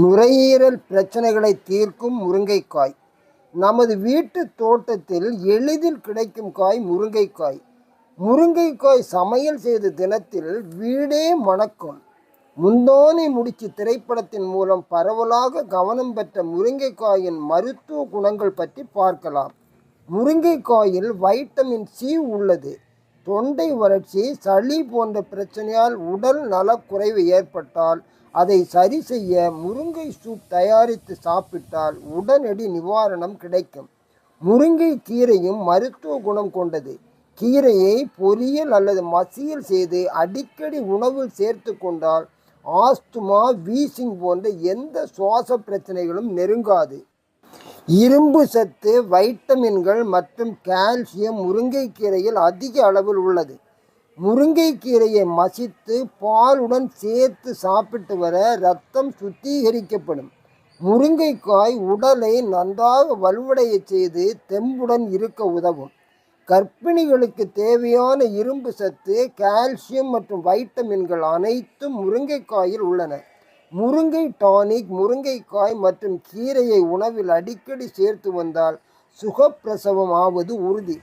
நுரையீரல் பிரச்சனைகளை தீர்க்கும் முருங்கைக்காய். நமது வீட்டு தோட்டத்தில் எளிதில் கிடைக்கும் காய் முருங்கைக்காய். முருங்கைக்காய் சமையல் செய்த தினத்தில் வீடே மணக்கும். முந்தோனை முடிச்சு திரைப்படத்தின் மூலம் பரவலாக கவனம் பெற்ற முருங்கைக்காயின் மருத்துவ குணங்கள் பற்றி பார்க்கலாம். முருங்கைக்காயில் வைட்டமின் சி உள்ளது. தொண்டை வறட்சி சளி போன்ற பிரச்சனையால் உடல் நலக்குறைவு ஏற்பட்டால் அதை சரி செய்ய முருங்கை சூப் தயாரித்து சாப்பிட்டால் உடனடி நிவாரணம் கிடைக்கும். முருங்கை கீரையும் மருத்துவ குணம் கொண்டது. கீரையை பொரியல் அல்லது மசியல் செய்து அடிக்கடி உணவில் சேர்த்து கொண்டால் ஆஸ்துமா வீசிங் போன்ற எந்த சுவாச பிரச்சனைகளும் நெருங்காது. இரும்பு சத்து வைட்டமின்கள் மற்றும் கால்சியம் முருங்கைக்கீரையில் அதிக அளவில் உள்ளது. முருங்கைக்கீரையை மசித்து பாலுடன் சேர்த்து சாப்பிட்டு வர ரத்தம் சுத்திகரிக்கப்படும். முருங்கைக்காய் உடலை நன்றாக வலுவடைய செய்து தெம்புடன் இருக்க உதவும். கர்ப்பிணிகளுக்கு தேவையான இரும்பு சத்து கால்சியம் மற்றும் வைட்டமின்கள் அனைத்தும் முருங்கைக்காயில் உள்ளன. முருங்கை டானிக் முருங்கைக்காய் மற்றும் கீரையை உணவில் அடிக்கடி சேர்த்து வந்தால் சுகப்பிரசவம் ஆவது உறுதி.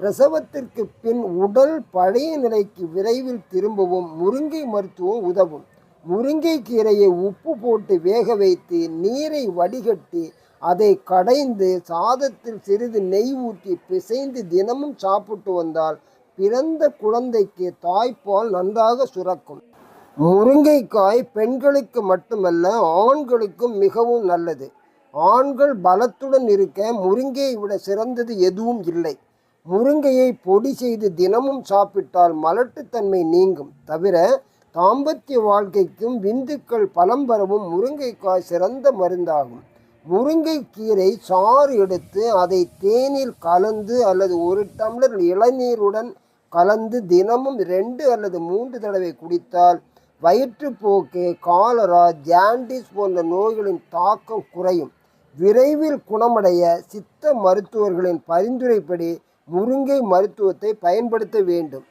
பிரசவத்திற்கு பின் உடல் பழைய நிலைக்கு விரைவில் திரும்பவும் முருங்கை மருத்துவம் உதவும். முருங்கை கீரையை உப்பு போட்டு வேக வைத்து நீரை வடிகட்டி அதை கடைந்து சாதத்தில் சிறிது நெய் ஊற்றி பிசைந்து தினமும் சாப்பிட்டு வந்தால் பிறந்த குழந்தைக்கு தாய்ப்பால் நன்றாக சுரக்கும். முருங்கைக்காய் பெண்களுக்கு மட்டுமல்ல ஆண்களுக்கும் மிகவும் நல்லது. ஆண்கள் பலத்துடன் இருக்க முருங்கையை விட சிறந்தது எதுவும் இல்லை. முருங்கையை பொடி செய்து தினமும் சாப்பிட்டால் மலட்டுத்தன்மை நீங்கும். தவிர தாம்பத்திய வாழ்க்கைக்கும் விந்துக்கள் பலம் பெறவும் முருங்கைக்காய் சிறந்த மருந்தாகும். முருங்கைக்கீரை சாறு எடுத்து அதை தேனில் கலந்து அல்லது ஒரு டம்ளர் இளநீருடன் கலந்து தினமும் ரெண்டு அல்லது மூன்று தடவை குடித்தால் வயிற்றுப்போக்கு காலரா ஜாண்டிஸ் போன்ற நோய்களின் தாக்கம் குறையும். விரைவில் குணமடைய சித்த மருத்துவர்களின் பரிந்துரைப்படி முருங்கை மருத்துவத்தை பயன்படுத்த வேண்டும்.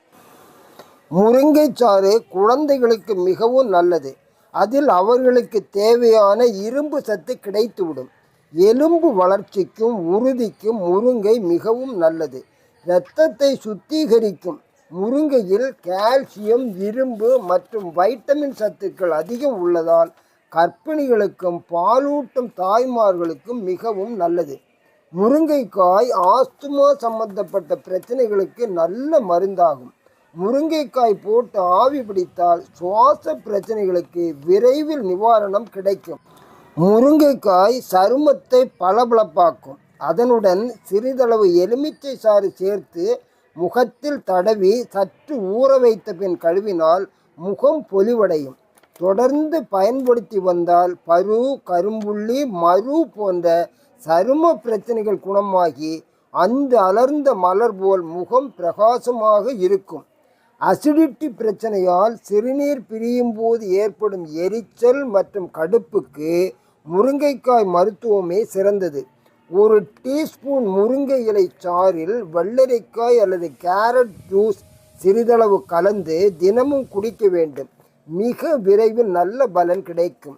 முருங்கை சாறு குழந்தைகளுக்கு மிகவும் நல்லது. அதில் அவர்களுக்கு தேவையான இரும்பு சத்து கிடைத்துவிடும். எலும்பு வளர்ச்சிக்கும் உறுதிக்கும் முருங்கை மிகவும் நல்லது. இரத்தத்தை சுத்திகரிக்கும். முருங்கையில் கால்சியம் இரும்பு மற்றும் வைட்டமின் சத்துக்கள் அதிகம் உள்ளதால் கர்ப்பிணிகளுக்கும் பாலூட்டும் தாய்மார்களுக்கும் மிகவும் நல்லது. முருங்கைக்காய் ஆஸ்துமா சம்பந்தப்பட்ட பிரச்சனைகளுக்கு நல்ல மருந்தாகும். முருங்கைக்காய் போட்டு ஆவி பிடித்தால் சுவாச பிரச்சனைகளுக்கு விரைவில் நிவாரணம் கிடைக்கும். முருங்கைக்காய் சருமத்தை பளபளப்பாக்கும். அதனுடன் சிறிதளவு எலுமிச்சை சாறு சேர்த்து முகத்தில் தடவி சற்று ஊற வைத்த பின் கழுவினால் முகம் பொலிவடையும். தொடர்ந்து பயன்படுத்தி வந்தால் பரு கரும்புள்ளி மரு போன்ற சரும பிரச்சனைகள் குணமாகி அந்த அலர்ந்த மலர் போல் முகம் பிரகாசமாக இருக்கும். அசிடிட்டி பிரச்சனையால் சிறுநீர் பிரியும் போது ஏற்படும் எரிச்சல் மற்றும் கடுப்புக்கு முருங்கைக்காய் மருத்துவமே சிறந்தது. ஒரு டீஸ்பூன் முருங்கை இலை சாறில் வெள்ளரிக்காய் அல்லது கேரட் ஜூஸ் சிறிதளவு கலந்து தினமும் குடிக்க வேண்டும். மிக விரைவில் நல்ல பலன் கிடைக்கும்.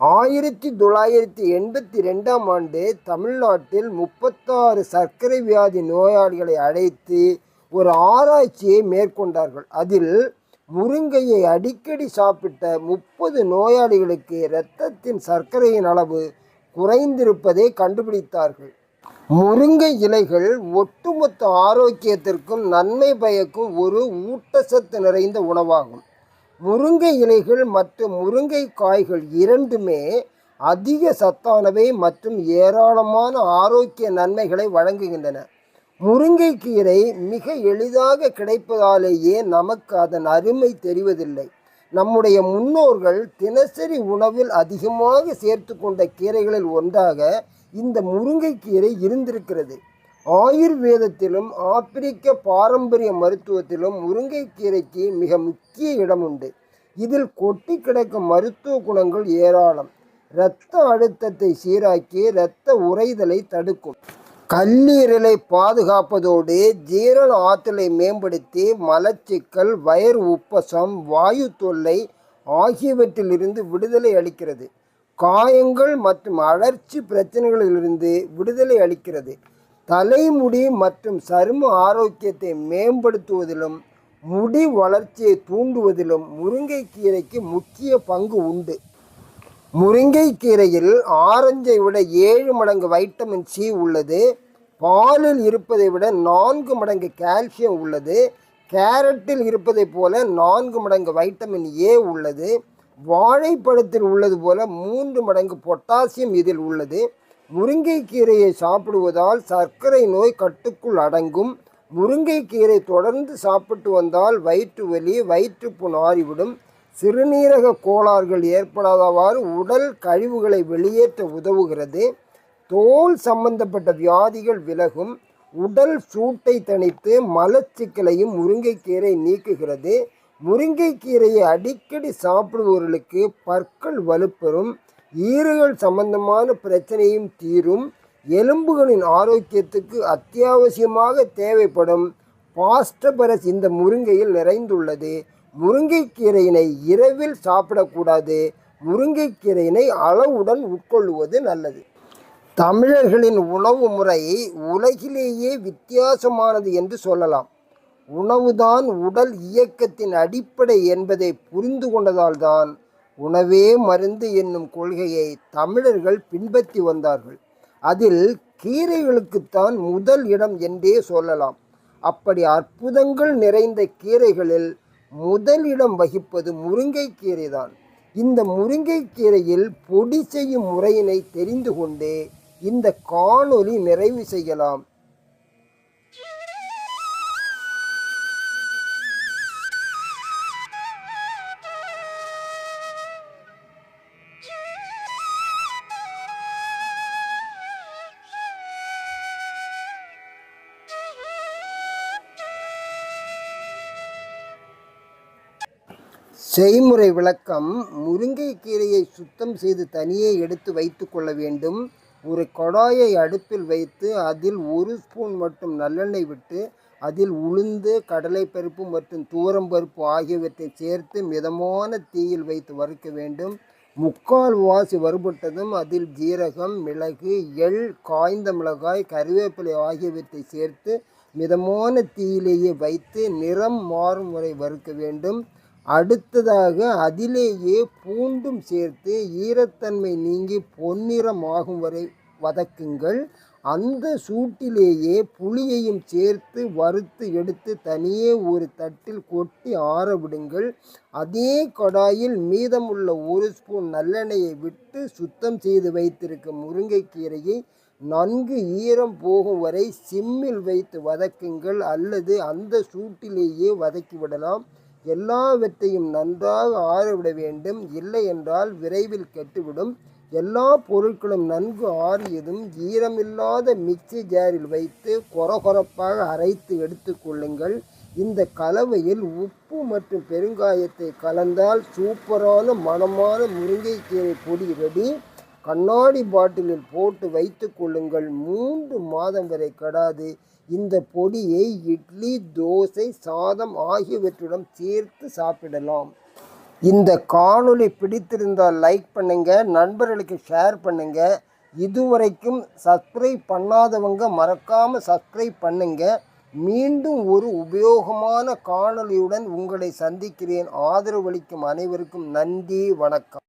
ஆயிரத்தி தொள்ளாயிரத்தி எண்பத்தி ரெண்டாம் ஆண்டு தமிழ்நாட்டில் முப்பத்தாறு சர்க்கரை வியாதி நோயாளிகளை அழைத்து ஒரு ஆராய்ச்சியை மேற்கொண்டார்கள். அதில் முருங்கையை அடிக்கடி சாப்பிட்ட முப்பது நோயாளிகளுக்கு இரத்தத்தின் சர்க்கரையின் அளவு குறைந்திருப்பதை கண்டுபிடித்தார்கள். முருங்கை இலைகள் ஒட்டுமொத்த ஆரோக்கியத்திற்கும் நன்மை பயக்கும் ஒரு ஊட்டச்சத்து நிறைந்த உணவாகும். முருங்கை இலைகள் மற்றும் முருங்கை காய்கள் இரண்டுமே அதிக சத்தானவை மற்றும் ஏராளமான ஆரோக்கிய நன்மைகளை வழங்குகின்றன. முருங்கைக்கீரை மிக எளிதாக கிடைப்பதாலேயே நமக்கு அதன் அருமை தெரிவதில்லை. நம்முடைய முன்னோர்கள் தினசரி உணவில் அதிகமாக சேர்த்து கொண்ட கீரைகளில் ஒன்றாக இந்த முருங்கைக்கீரை இருந்திருக்கிறது. ஆயுர்வேதத்திலும் ஆப்பிரிக்க பாரம்பரிய மருத்துவத்திலும் முருங்கைக்கீரைக்கு மிக முக்கிய இடம் உண்டு. இதில் கொட்டி கிடக்கும் மருத்துவ குணங்கள் ஏராளம். இரத்த அழுத்தத்தை சீராக்கி இரத்த உறைதலை தடுக்கும். கல்லீரலை பாதுகாப்பதோடு ஜீரண ஆற்றலை மேம்படுத்தி மலச்சிக்கல் வயர் உப்பசம் வாயு தொல்லை ஆகியவற்றிலிருந்து விடுதலை அளிக்கிறது. காயங்கள் மற்றும் அழற்சி பிரச்சனைகளிலிருந்து விடுதலை அளிக்கிறது. தலைமுடி மற்றும் சரும ஆரோக்கியத்தை மேம்படுத்துவதிலும் முடி வளர்ச்சியை தூண்டுவதிலும் முருங்கைக்கீரைக்கு முக்கிய பங்கு உண்டு. முருங்கைக்கீரையில் ஆரஞ்சை விட ஏழு மடங்கு வைட்டமின் சி உள்ளது. பாலில் இருப்பதை விட நான்கு மடங்கு கால்சியம் உள்ளது. கேரட்டில் இருப்பதைப் போல நான்கு மடங்கு வைட்டமின் ஏ உள்ளது. வாழைப்பழத்தில் உள்ளது போல மூன்று மடங்கு பொட்டாசியம் இதில் உள்ளது. முருங்கைக்கீரையை சாப்பிடுவதால் சர்க்கரை நோய் கட்டுக்குள் அடங்கும். முருங்கைக்கீரை தொடர்ந்து சாப்பிட்டு வந்தால் வயிற்று வலி வயிற்றுப்புண் ஆறிவிடும். சிறுநீரக கோளாறுகள் ஏற்படாதவாறு உடல் கழிவுகளை வெளியேற்ற உதவுகிறது. தோல் சம்பந்தப்பட்ட வியாதிகள் விலகும். உடல் சூட்டை தணித்து மலச்சிக்கலையும் முருங்கைக்கீரை நீக்குகிறது. முருங்கைக்கீரையை அடிக்கடி சாப்பிடுபவர்களுக்கு பற்கள் வலுப்பெறும். ஈறுகள் சம்பந்தமான பிரச்சனையும் தீரும். எலும்புகளின் ஆரோக்கியத்துக்கு அத்தியாவசியமாக தேவைப்படும் பாஸ்டபரஸ் இந்த முருங்கையில் நிறைந்துள்ளது. முருங்கைக்கீரையினை இரவில் சாப்பிடக்கூடாது. முருங்கைக்கீரையினை அளவுடன் உட்கொள்வது நல்லது. தமிழர்களின் உணவு முறை உலகிலேயே வித்தியாசமானது என்று சொல்லலாம். உணவுதான் உடல் இயக்கத்தின் அடிப்படை என்பதை புரிந்து கொண்டதால்தான் உணவே மருந்து என்னும் கொள்கையை தமிழர்கள் பின்பற்றி வந்தார்கள். அதில் கீரைகளுக்குத்தான் முதல் இடம் என்றே சொல்லலாம். அப்படி அற்புதங்கள் நிறைந்த கீரைகளில் முதல் இடம் வகிப்பது முருங்கைக்கீரை தான் இந்த முருங்கைக்கீரையில் பொடி செய்யும் முறையினை தெரிந்து கொண்டே இந்த காணொலி நிறைவு செய்யலாம். செய்முறை விளக்கம் முருங்கைக்கீரையை சுத்தம் செய்து தனியே எடுத்து வைத்து கொள்ள வேண்டும். ஒரு கொடாயை அடுப்பில் வைத்து அதில் ஒரு ஸ்பூன் மட்டும் நல்லெண்ணெய் விட்டு அதில் உளுந்து கடலைப்பருப்பு மற்றும் துவரம்பருப்பு ஆகியவற்றை சேர்த்து மிதமான தீயில் வைத்து வறுக்க வேண்டும். முக்கால் வாசி வறுபட்டதும் அதில் ஜீரகம் மிளகு எள் காய்ந்த மிளகாய் கறிவேப்பிலை ஆகியவற்றை சேர்த்து மிதமான தீயிலேயே வைத்து நிறம் மாறும் வரை வறுக்க வேண்டும். அடுத்ததாக அதிலேயே பூண்டும் சேர்த்து ஈரத்தன்மை நீங்கி பொன்னிறமாகும் வரை வதக்குங்கள். அந்த சூட்டிலேயே புளியையும் சேர்த்து வறுத்து எடுத்து தனியே ஒரு தட்டில் கொட்டி ஆற விடுங்கள். அதே கடாயில் மீதமுள்ள ஒரு ஸ்பூன் நல்லெண்ணெயை விட்டு சுத்தம் செய்து வைத்திருக்கும் முருங்கைக்கீரையை நன்கு ஈரம் போகும் வரை சிம்மில் வைத்து வதக்குங்கள். அல்லது அந்த சூட்டிலேயே வதக்கிவிடலாம். எல்லாவற்றையும் நன்றாக ஆறவிட வேண்டும். இல்லை என்றால் விரைவில் கெட்டுவிடும். எல்லா பொருட்களும் நன்கு ஆறியதும் ஈரமில்லாத மிக்சி ஜாரில் வைத்து கொரகொரப்பாக அரைத்து எடுத்துக்கொள்ளுங்கள் இந்த கலவையில் உப்பு மற்றும் பெருங்காயத்தை கலந்தால் சூப்பரான மணமான முருங்கைக்கீரை பொடி ரெடி கண்ணாடி பாட்டிலில் போட்டு வைத்து கொள்ளுங்கள். மூன்று மாதம் வரை கடாது. இந்த பொடியை இட்லி தோசை சாதம் ஆகியவற்றுடன் சேர்த்து சாப்பிடலாம். இந்த காணொளி பிடித்திருந்தால் லைக் பண்ணுங்க நண்பர்களுக்கு ஷேர் பண்ணுங்க. இதுவரைக்கும் சப்ஸ்கிரைப் பண்ணாதவங்க மறக்காம சப்ஸ்கிரைப் பண்ணுங்க. மீண்டும் ஒரு உபயோகமான காணொளியுடன் உங்களை சந்திக்கிறேன். ஆதரவளிக்கும் அனைவருக்கும் நன்றி வணக்கம்.